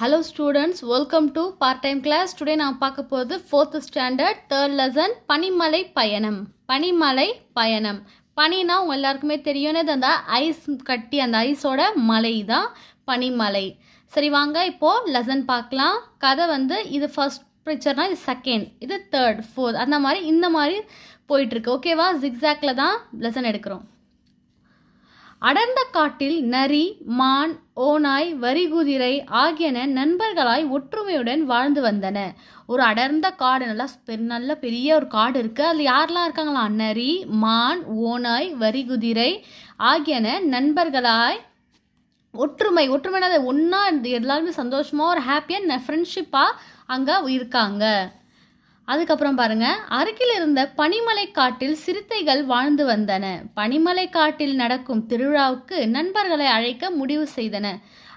Hello students welcome to part time class today நான் பார்க்க போகிறது ஃபோர்த்து ஸ்டாண்டர்ட் தேர்ட் லெசன் பனிமலை பயணம். பனிமலை பயணம். பனினா உங்கள் எல்லாருக்குமே தெரியும் அந்த ஐஸ் கட்டி அந்த ஐஸோட மலை தான் பனிமலை. சரி வாங்க இப்போது லெசன் பார்க்கலாம். கதை வந்து இது ஃபர்ஸ்ட் பிக்சர்னா இது செகண்ட் இது தேர்ட் ஃபோர்த் அந்த மாதிரி இந்த மாதிரி போயிட்டுருக்கு ஓகேவா ஜிக்ஸாக்ல தான் லெசன் எடுக்கிறோம். அடர்ந்த காட்டில் நரி மான் ஓநாய் வரிகுதிரை ஆகியன நண்பர்களாய் ஒற்றுமையுடன் வாழ்ந்து வந்தன. ஒரு அடர்ந்த காடு நல்லா பெ- நல்ல பெரிய ஒரு காடு இருக்குது அதில் யாரெல்லாம் இருக்காங்களா? நரி மான் ஓநாய் வரிகுதிரை ஆகியன நண்பர்களாய் ஒற்றுமை ஒற்றுமைனா ஒன்றா எல்லாருமே சந்தோஷமாக ஒரு ஹாப்பியாக ஃப்ரெண்ட்ஷிப்பாக அங்கே இருக்காங்க. அதுக்கப்புறம் பாருங்க அருகில் இருந்த பனிமலை காட்டில் சிறுத்தைகள் வாழ்ந்து வந்தன. பனிமலை காட்டில் நடக்கும் திருவிழாவுக்கு நண்பர்களை அழைக்க முடிவு செய்தன.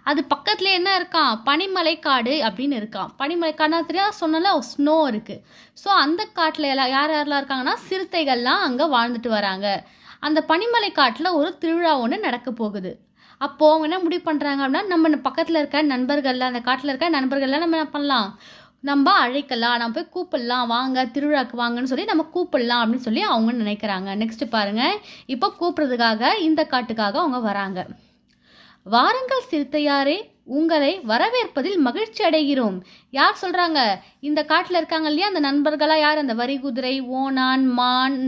அது பக்கத்துல என்ன இருக்கான் பனிமலை காடு அப்படின்னு இருக்கான் பனிமலை காடுனா தெரியா சொன்னல ஸ்னோ இருக்கு. ஸோ அந்த காட்டில் எல்லாம் யார் யாரெல்லாம் இருக்காங்கன்னா சிறுத்தைகள்லாம் அங்கே வாழ்ந்துட்டு வராங்க. அந்த பனிமலை காட்டில் ஒரு திருவிழா ஒன்று நடக்க போகுது. அப்போது அவங்க என்ன முடிவு பண்ணுறாங்க அப்படின்னா நம்ம பக்கத்தில் இருக்க நண்பர்கள்லாம் அந்த காட்டில் இருக்க நண்பர்கள்லாம் நம்ம என்ன பண்ணலாம்? நம்ம அழைக்கலாம் நம்ம போய் கூப்பிடலாம் வாங்க திருவிழாக்கு வாங்கன்னு சொல்லி நம்ம கூப்பிடலாம் அப்படின்னு சொல்லி அவங்க நினைக்கிறாங்க. நெக்ஸ்ட் பாருங்க. இப்போ கூப்பிட்றதுக்காக இந்த காட்டுக்காக அவங்க வராங்க. வாருங்கள் சிறுத்தையாரே உங்களை வரவேற்பதில் மகிழ்ச்சி அடைகிறோம். யார் சொல்கிறாங்க இந்த காட்டில் இருக்காங்க இல்லையா? அந்த நண்பர்களாக யார்? அந்த வரி குதிரை ஓனான் மான்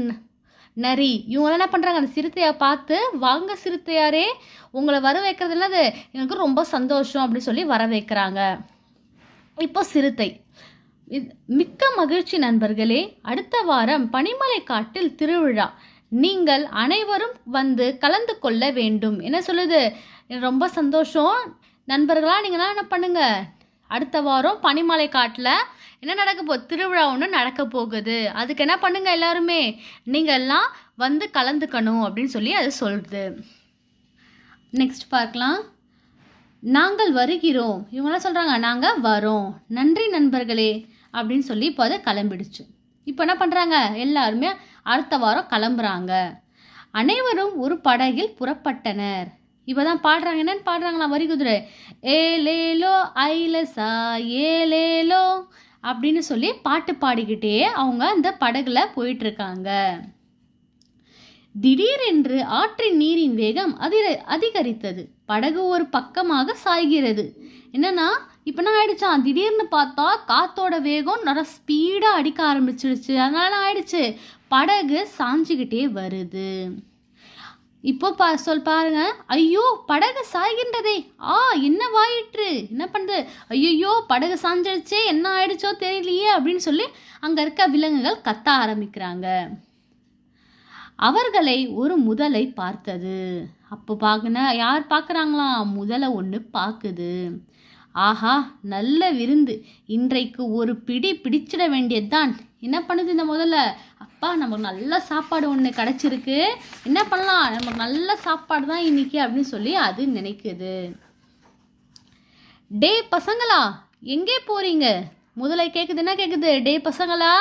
நரி. இவங்களாம் என்ன பண்ணுறாங்க அந்த சிறுத்தையை பார்த்து வாங்க சிறுத்தையாரே உங்களை வர வைக்கிறது அது எனக்கு ரொம்ப சந்தோஷம் அப்படின்னு சொல்லி வர வைக்கிறாங்க இப்போ சிறுத்தை. மிக்க மகிழ்ச்சி நண்பர்களே அடுத்த வாரம் பனிமலை காட்டில் திருவிழா. நீங்கள் அனைவரும் வந்து கலந்து கொள்ள வேண்டும். என்ன சொல்லுது? ரொம்ப சந்தோஷம். நண்பர்களா நீங்களாம் என்ன பண்ணுங்க? அடுத்த வாரம் பனிமலை காட்டில் என்ன நடக்க போ திருவிழா ஒன்று நடக்க போகுது. அதுக்கு என்ன பண்ணுங்க எல்லாருமே? நீங்கள் எல்லாம் வந்து கலந்துக்கணும் அப்படின்னு சொல்லி அது சொல்லுது. நெக்ஸ்ட் பார்க்கலாம். நாங்கள் வருகிறோம். இவங்களாம் சொல்கிறாங்க நாங்கள் வரோம். நன்றி நண்பர்களே. அப்படின்னு சொல்லி இப்போ அதை கிளம்பிடுச்சு. இப்போ என்ன பண்ணுறாங்க எல்லாருமே அடுத்த வாரம் கிளம்புறாங்க. அனைவரும் ஒரு படகில் புறப்பட்டனர். இப்போ தான் பாடுறாங்க. என்னென்னு பாடுறாங்களா? வரி குதிரை. ஏலேலோ ஐலசா ஏலேலோ அப்படின்னு சொல்லி பாட்டு பாடிக்கிட்டே அவங்க அந்த படகுல போயிட்டுருக்காங்க. திடீரென்று ஆற்றின் நீரின் வேகம் அதிர அதிகரித்தது. படகு ஒரு பக்கமாக சாய்கிறது. என்னன்னா இப்போ என்ன ஆயிடுச்சான் திடீர்னு பார்த்தா காத்தோட வேகம் நல்லா ஸ்பீடாக அடிக்க ஆரம்பிச்சிடுச்சு அதனால ஆயிடுச்சு. படகு சாஞ்சுக்கிட்டே வருது. இப்போ பா சொல் பாருங்க. ஐயோ படகு சாய்கின்றதே. ஆ என்ன வாயிற்று? என்ன பண்ணுது ஐயோ படகு சாஞ்சிடுச்சே என்ன ஆயிடுச்சோ தெரியலையே அப்படின்னு சொல்லி அங்கே இருக்க விலங்குகள் கத்த ஆரம்பிக்கிறாங்க. அவர்களை ஒரு முதலை பார்த்தது. அப்போ பார்க்கன யார் பார்க்குறாங்களாம் முதலை ஒன்று பார்க்குது ஆஹா நல்ல விருந்து. இன்றைக்கு ஒரு பிடி பிடிச்சிட வேண்டியதுதான். என்ன பண்ணுது இந்த முதல்ல? அப்பா நமக்கு நல்ல சாப்பாடு ஒன்று கிடச்சிருக்கு. என்ன பண்ணலாம்? நமக்கு நல்ல சாப்பாடு தான் இன்னைக்கு அப்படின்னு சொல்லி அது நினைக்குது. டே பசங்களா எங்கே போகிறீங்க முதல்ல கேட்குது என்ன கேட்குது டே பசங்களா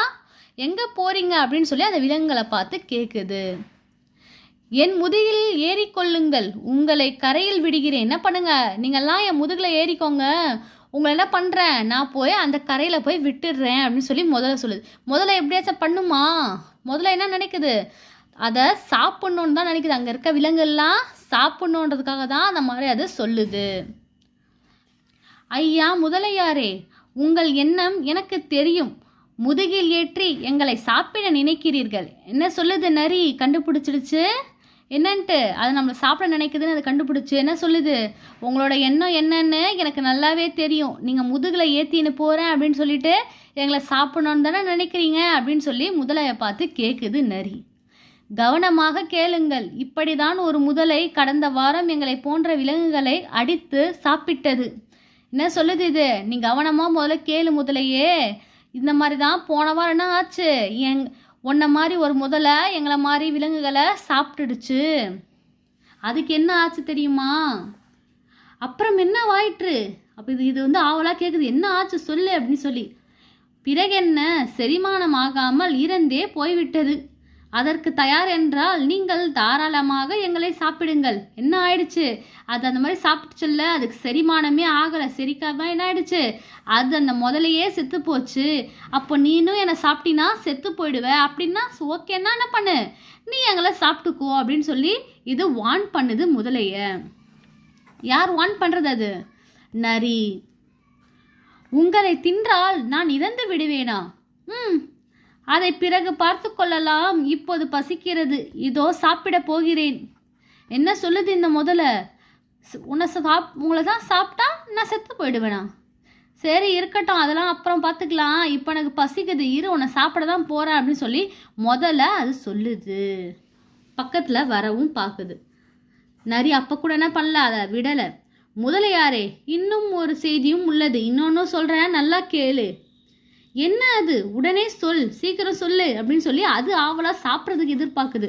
எங்கே போகிறீங்க அப்படின்னு சொல்லி அந்த விலங்குகளை பார்த்து கேட்குது என் முதுகில் ஏறிக்கொள்ளுங்கள். உங்களை கரையில் விடுகிறேன். என்ன பண்ணுங்க? நீங்கள்லாம் என் முதுகில் ஏறிக்கோங்க. உங்களை என்ன பண்ணுறேன் நான் போய் அந்த கரையில் போய் விட்டுடுறேன் அப்படின்னு சொல்லி முதல்ல சொல்லுது. முதல்ல எப்படியாச்சும் பண்ணுமா? முதல்ல என்ன நினைக்குது? அதை சாப்பிட்ணுன்னு தான் நினைக்குது. அங்கே இருக்க விலங்குகள்லாம் சாப்பிட்ணுன்றதுக்காக தான் அந்த மாதிரி அது சொல்லுது. ஐயா முதலையாரே உங்கள் எண்ணம் எனக்கு தெரியும். முதுகில் ஏற்றி எங்களை சாப்பிட நினைக்கிறீர்கள். என்ன சொல்லுது நரி? கண்டுபிடிச்சிடுச்சு. என்னன்ட்டு? அது நம்மளை சாப்பிட நினைக்குதுன்னு அது கண்டுபிடிச்சு என்ன சொல்லுது? உங்களோட எண்ணம் என்னன்னு எனக்கு நல்லாவே தெரியும். நீங்கள் முதுகில் ஏற்றின்னு போகிறேன் அப்படின்னு சொல்லிட்டு எங்களை சாப்பிடணுன்னு தானே நினைக்கிறீங்க அப்படின்னு சொல்லி முதலையை பார்த்து கேட்குது நரி. கவனமாக கேளுங்கள். இப்படிதான் ஒரு முதலை கடந்த வாரம் எங்களை போன்ற விலங்குகளை அடித்து சாப்பிட்டது. என்ன சொல்லுது இது? நீ கவனமாக முதல்ல கேளு முதலையே. இந்த மாதிரி தான் போன வாரம் என்ன ஆச்சு? எங் உன்னை மாதிரி ஒரு முதலை எங்களை மாதிரி விலங்குகளை சாப்பிட்டுடுச்சு. அதுக்கு என்ன ஆச்சு தெரியுமா? அப்புறம் என்ன வாயிற்று அப்போ இது இது வந்து ஆவலாக கேட்குது என்ன ஆச்சு சொல்லு அப்படின்னு சொல்லி. பிறகு என்ன? செரிமானம் ஆகாமல் இறந்தே போய்விட்டது. அதற்கு தயார் என்றால் நீங்கள் தாராளமாக எங்களை சாப்பிடுங்கள். என்ன ஆயிடுச்சு? அது அந்த மாதிரி சாப்பிட்டுச்சுல்ல அதுக்கு செரிமானமே ஆகலை. செரிக்காம என்ன ஆயிடுச்சு? அது அந்த முதலையே செத்து போச்சு. அப்போ நீனும் என்னை சாப்பிட்டினா செத்து போயிடுவேன் அப்படின்னா ஓகேன்னா என்ன பண்ணு? நீ எங்களை சாப்பிட்டுக்கோ அப்படின்னு சொல்லி இது வான் பண்ணுது முதலைய. யார் வான் பண்ணுறது அது? நரி. உங்களை தின்றால் நான் இறந்து விடுவேனா? ம். அதை பிறகு பார்த்து கொள்ளலாம். இப்போது பசிக்கிறது. இதோ சாப்பிட போகிறேன். என்ன சொல்லுது இந்த முதல்ல உன்னை சாப் உங்களை தான் சாப்பிட்டா நான் செத்து போயிடுவேனா? சரி இருக்கட்டும். அதெல்லாம் அப்புறம் பார்த்துக்கலாம். இப்போ எனக்கு பசிக்குது. இரு உன்னை சாப்பிட தான் போகிறேன் அப்படின்னு சொல்லி முதல்ல அது சொல்லுது. பக்கத்தில் வரவும் பார்க்குது. நரி அப்போ கூட என்ன பண்ணல? அதை விடலை. முதலையாரே இன்னும் ஒரு செய்தியும் உள்ளது. இன்னொன்னும் சொல்கிறேன் நல்லா கேளு. என்ன அது? உடனே சொல் சீக்கிரம் சொல்லு அப்படின்னு சொல்லி அது ஆவலாக சாப்பிட்றதுக்கு எதிர்பார்க்குது.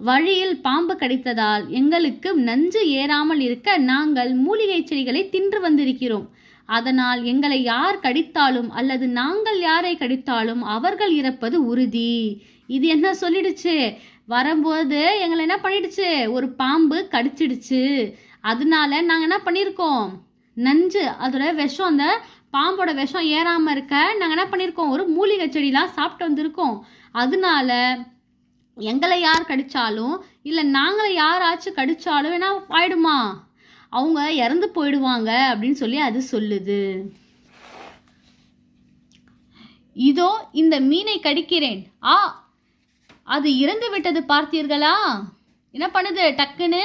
வழியில் பாம்பு கடித்ததால் எங்களுக்கு நஞ்சு ஏறாமல் இருக்க நாங்கள் மூலிகை செடிகளை தின்று வந்திருக்கிறோம். அதனால் எங்களை யார் கடித்தாலும் அல்லது நாங்கள் யாரை கடித்தாலும் அவர்கள் இறப்பது உறுதி. இது என்ன சொல்லிடுச்சு? வரும்போது எங்களை என்ன பண்ணிடுச்சு? ஒரு பாம்பு கடிச்சிடுச்சு. அதனால நாங்கள் என்ன பண்ணியிருக்கோம்? நஞ்சு அதோட விஷம் அந்த பாம்போட விஷம் ஏறாமல் இருக்க நாங்கள் என்ன பண்ணியிருக்கோம் ஒரு மூலிகை செடிலாம் சாப்பிட்டு வந்திருக்கோம். அதனால எங்களை யார் கடித்தாலும் இல்லை நாங்களை யாராச்சும் கடித்தாலும் என்ன ஆயிடுமா? அவங்க இறந்து போயிடுவாங்க அப்படின்னு சொல்லி அது சொல்லுது. இதோ இந்த மீனை கடிக்கிறேன். ஆ அது இறந்து விட்டது பார்த்தீர்களா? என்ன பண்ணுது? டக்குன்னு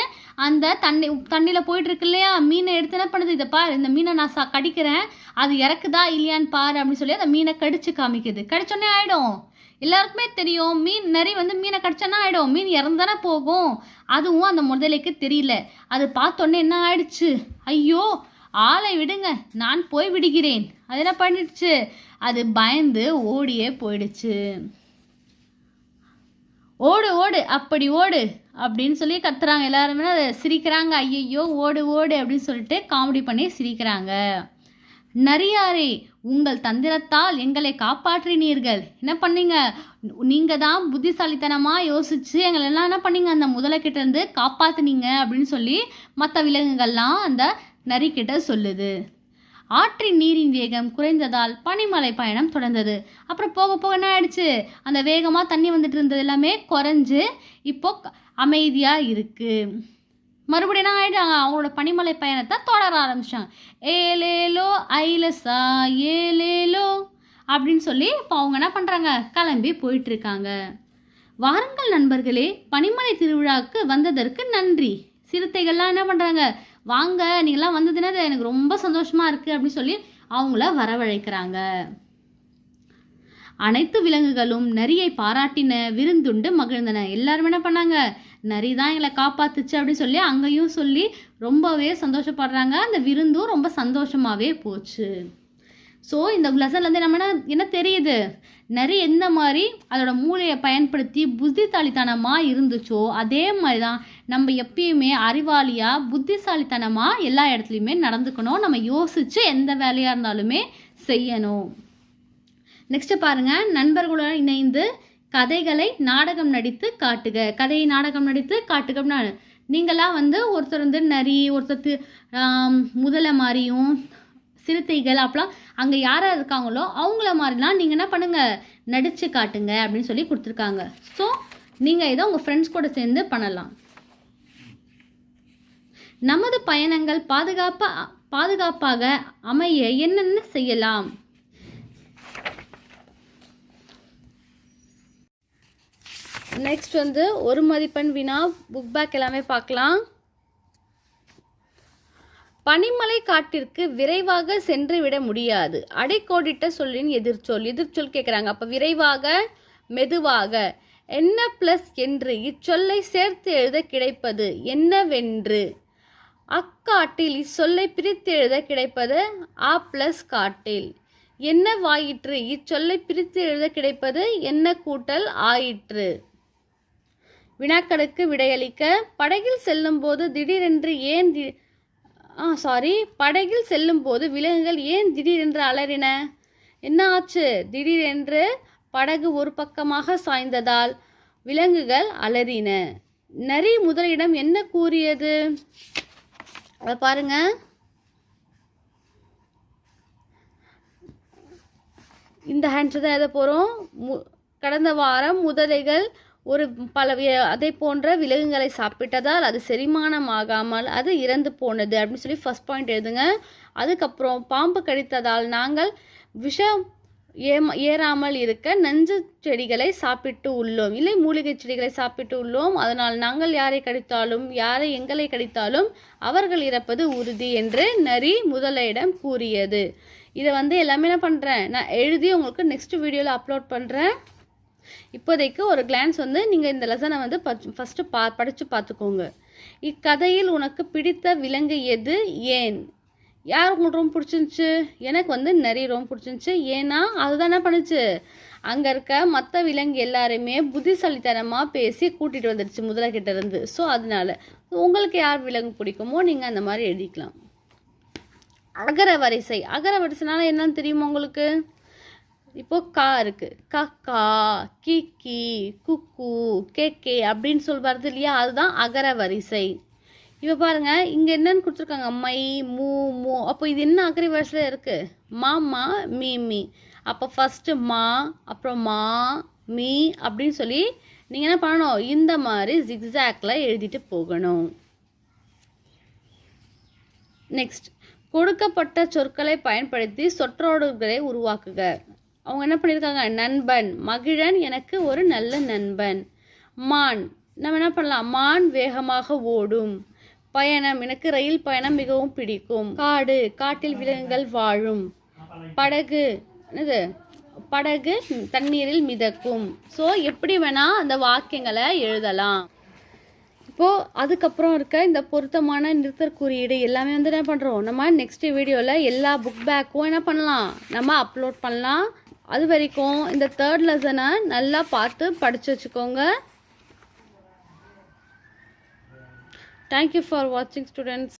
அந்த தண்ணி தண்ணியில் போயிட்டு இருக்கு இல்லையா மீனை எடுத்து என்ன பண்ணுது? இதை பார் இந்த மீனை நான் சா கடிக்கிறேன். அது இறக்குதா இல்லையான்னு பாரு அப்படின்னு சொல்லி அந்த மீனை கடிச்சு காமிக்குது. கடிச்சோன்னே ஆயிடும். எல்லாருக்குமே தெரியும் மீன் நிறைய வந்து மீனை கடிச்சோன்னா ஆயிடும். மீன் இறந்தானே போகும். அதுவும் அந்த முதலைக்கு தெரியல. அது பார்த்தோன்னே என்ன ஆயிடுச்சு? ஐயோ ஆளை விடுங்க. நான் போய் விடுகிறேன். அது என்ன பண்ணிடுச்சு? அது பயந்து ஓடியே போயிடுச்சு. ஓடு ஓடு அப்படி ஓடு அப்படின்னு சொல்லி கத்துறாங்க. எல்லாருமே அதை சிரிக்கிறாங்க. ஐயையோ ஓடு ஓடு அப்படின்னு சொல்லிட்டு காமெடி பண்ணி சிரிக்கிறாங்க. நரியாரே உங்கள் தந்திரத்தால் எங்களை காப்பாற்றினீர்கள். என்ன பண்ணீங்க? நீங்கள் தான் புத்திசாலித்தனமாக யோசிச்சு எங்களை எல்லாம் என்ன பண்ணீங்க? அந்த முதலைக்கிட்டேருந்து காப்பாற்றுனீங்க அப்படின்னு சொல்லி மற்ற விலங்குகள்லாம் அந்த நரிக்கிட்ட சொல்லுது. ஆற்றின் நீரின் வேகம் குறைந்ததால் பனிமலை பயணம் தொடர்ந்தது. அப்புறம் போக போக என்ன ஆயிடுச்சு? அந்த வேகமாக தண்ணி வந்துட்டு இருந்தது எல்லாமே குறைஞ்சு இப்போ அமைதியாக இருக்குது இருக்கு. மறுபடியும் என்ன ஆயிட்டாங்க அவங்களோட பனிமலை பயணத்தை தொடர ஆரம்பிச்சாங்க. ஏலேலோ ஐலசா ஏலேலோ அப்படின்னு சொல்லி இப்போ அவங்க என்ன பண்ணுறாங்க கிளம்பி போயிட்டு இருக்காங்க. வாருங்கள் நண்பர்களே பனிமலை திருவிழாவுக்கு வந்ததற்கு நன்றி. சிறுத்தைகள்லாம் என்ன பண்ணுறாங்க வாங்க நீங்களாம் வந்ததுன்னா அது எனக்கு ரொம்ப சந்தோஷமாக இருக்குது அப்படின்னு சொல்லி அவங்கள வரவழைக்கிறாங்க. அனைத்து விலங்குகளும் நரியை பாராட்டின விருந்துண்டு மகிழ்ந்தன. எல்லாருமே என்ன பண்ணாங்க? நரி தான் எங்களை காப்பாத்துச்சு அப்படின்னு சொல்லி அங்கேயும் சொல்லி ரொம்பவே சந்தோஷப்படுறாங்க. அந்த விருந்தும் ரொம்ப சந்தோஷமாகவே போச்சு. ஸோ இந்த லெசன்லேருந்து நம்ம என்ன என்ன தெரியுது? நரி எந்த மாதிரி அதோட மூளையை பயன்படுத்தி புத்திசாலித்தனமாக இருந்துச்சோ அதே மாதிரி தான் நம்ம எப்பயுமே அறிவாளியாக புத்திசாலித்தனமாக எல்லா இடத்துலையுமே நடந்துக்கணும். நம்ம யோசித்து எந்த வேலையாக இருந்தாலுமே செய்யணும். நெக்ஸ்ட்டு பாருங்கள் நண்பர்களுடன் இணைந்து கதைகளை நாடகம் நடித்து காட்டுக. கதையை நாடகம் நடித்து காட்டுகம்னா நீங்களாம் வந்து ஒருத்தர் வந்து நரி ஒருத்தர் முதலை மாதிரியும் சிறுத்தைகள் அப்பலாம் அங்கே யார் யார் இருக்காங்களோ அவங்கள மாதிரிலாம் நீங்கள் என்ன பண்ணுங்கள் நடித்து காட்டுங்க அப்படின்னு சொல்லி கொடுத்துருக்காங்க. ஸோ நீங்கள் இதை உங்கள் ஃப்ரெண்ட்ஸ் கூட சேர்ந்து பண்ணலாம். நமது பயணங்கள் பாதுகாப்பாக பாதுகாப்பாக அமைய என்னென்ன செய்யலாம்? நெக்ஸ்ட் வந்து ஒரு மதிப்பெண் வினா புக் பேக் எல்லாமே பார்க்கலாம். பனிமலை காட்டிற்கு விரைவாக சென்று விட முடியாது. அடைக்கோடிட்ட சொல்லின் எதிர்ச்சொல் எதிர்ச்சொல் கேட்குறாங்க அப்போ விரைவாக மெதுவாக. என்ன ப்ளஸ் என்று இச்சொல்லை சேர்த்து எழுத கிடைப்பது என்னவென்று? அக்காட்டில் இச்சொல்லை பிரித்து எழுத கிடைப்பது ஆ ப்ளஸ் காட்டில். என்ன வாயிற்று? இச்சொல்லை பிரித்து எழுத கிடைப்பது என்ன கூட்டல் ஆயிற்று? வினாக்களுக்கு விடையளிக்க படகில் செல்லும்போது திடீரென்று ஏன் தி ஆ சாரி படகில் செல்லும்போது விலங்குகள் ஏன் திடீரென்று அலறின? என்ன ஆச்சு? திடீரென்று படகு ஒரு பக்கமாக சாய்ந்ததால் விலங்குகள் அலறின. நரி முதலிடம் என்ன கூறியது? அதை பாருங்க. இந்த ஹேண்ட்ஸு தான் எதை போகிறோம் மு கடந்த வாரம் முதலைகள் ஒரு பல அதை போன்ற விலங்குகளை சாப்பிட்டதால் அது செரிமானம் ஆகாமல் அது இறந்து போனது அப்படின்னு சொல்லி ஃபஸ்ட் பாயிண்ட் எழுதுங்க. அதுக்கப்புறம் பாம்பு கடித்ததால் நாங்கள் விஷம் ஏம ஏறாமல் இருக்க நஞ்சு செடிகளை சாப்பிட்டு உள்ளோம். இல்லை மூலிகை செடிகளை சாப்பிட்டு உள்ளோம். அதனால் நாங்கள் யாரை கடித்தாலும் யாரை எங்களை கடித்தாலும் அவர்கள் இறப்பது உறுதி என்று நரி முதலையிடம் கூறியது. இதை வந்து எல்லாமே என்ன பண்ணுறேன் நான் எழுதி உங்களுக்கு நெக்ஸ்ட் வீடியோவில் அப்லோட் பண்ணுறேன் இப்போதைக்கு ஒரு கிளான்ஸ் வந்து நீங்கள் இந்த லெசனை வந்து ஃபஸ்ட்டு பா படித்து பார்த்துக்கோங்க. இக்கதையில் உனக்கு பிடித்த விலங்கு எது? ஏன்? யாருக்கு உங்களுக்கு ரொம்ப பிடிச்சிருந்துச்சு? எனக்கு வந்து நிறைய ரொம்ப பிடிச்சிருந்துச்சு. ஏன்னா அதுதான் என்ன பண்ணுச்சு? அங்கே இருக்க மற்ற விலங்கு எல்லாருமே புத்திசாலித்தனமாக பேசி கூட்டிகிட்டு வந்துடுச்சு முதலகிட்ட இருந்து. ஸோ அதனால உங்களுக்கு யார் விலங்கு பிடிக்குமோ நீங்கள் அந்த மாதிரி எழுதிக்கலாம். அகர வரிசை. அகர வரிசைனால என்னன்னு தெரியுமா உங்களுக்கு? இப்போ கா இருக்கு. கக்கா கிக்கி குக்கு கேக்கே அப்படின்னு சொல்லி வருது இல்லையா? அதுதான் அகர வரிசை. இப்போ பாருங்க இங்கே என்னன்னு கொடுத்துருக்காங்க. மை மூ மூ. அப்போ இது என்ன அகர வரிசையில் இருக்கு? மா மா மீ மீ. அப்போ ஃபஸ்ட்டு மா அப்புறம் மா மீ அப்படின்னு சொல்லி நீங்கள் என்ன பண்ணணும்? இந்த மாதிரி ஜிக்ஸாக்டில் எழுதிட்டு போகணும். நெக்ஸ்ட் கொடுக்கப்பட்ட சொற்களை பயன்படுத்தி சொற்றொடர்களை உருவாக்குக. அவங்க என்ன பண்ணியிருக்காங்க நண்பன். மகிழன் எனக்கு ஒரு நல்ல நண்பன். மான். நம்ம என்ன பண்ணலாம்? மான் வேகமாக ஓடும். பயணம் எனக்கு ரயில் பயணம் மிகவும் பிடிக்கும். காடு காட்டில் விலங்குகள் வாழும். படகு என்னது? படகு தண்ணீரில் மிதக்கும். ஸோ எப்படி வேணா அந்த வாக்கியங்களை எழுதலாம். இப்போது அதுக்கப்புறம் இருக்க இந்த பொருத்தமான நிறுத்தற் குறியீடு எல்லாமே வந்து என்ன பண்ணுறோம் நம்ம நெக்ஸ்ட் வீடியோவில் எல்லா புக் பேக்கும் என்ன பண்ணலாம்? நம்ம அப்லோட் பண்ணலாம். அது வரைக்கும் இந்த தேர்ட் லெசனை நல்லா பார்த்து படித்து வச்சுக்கோங்க. Thank you for watching students.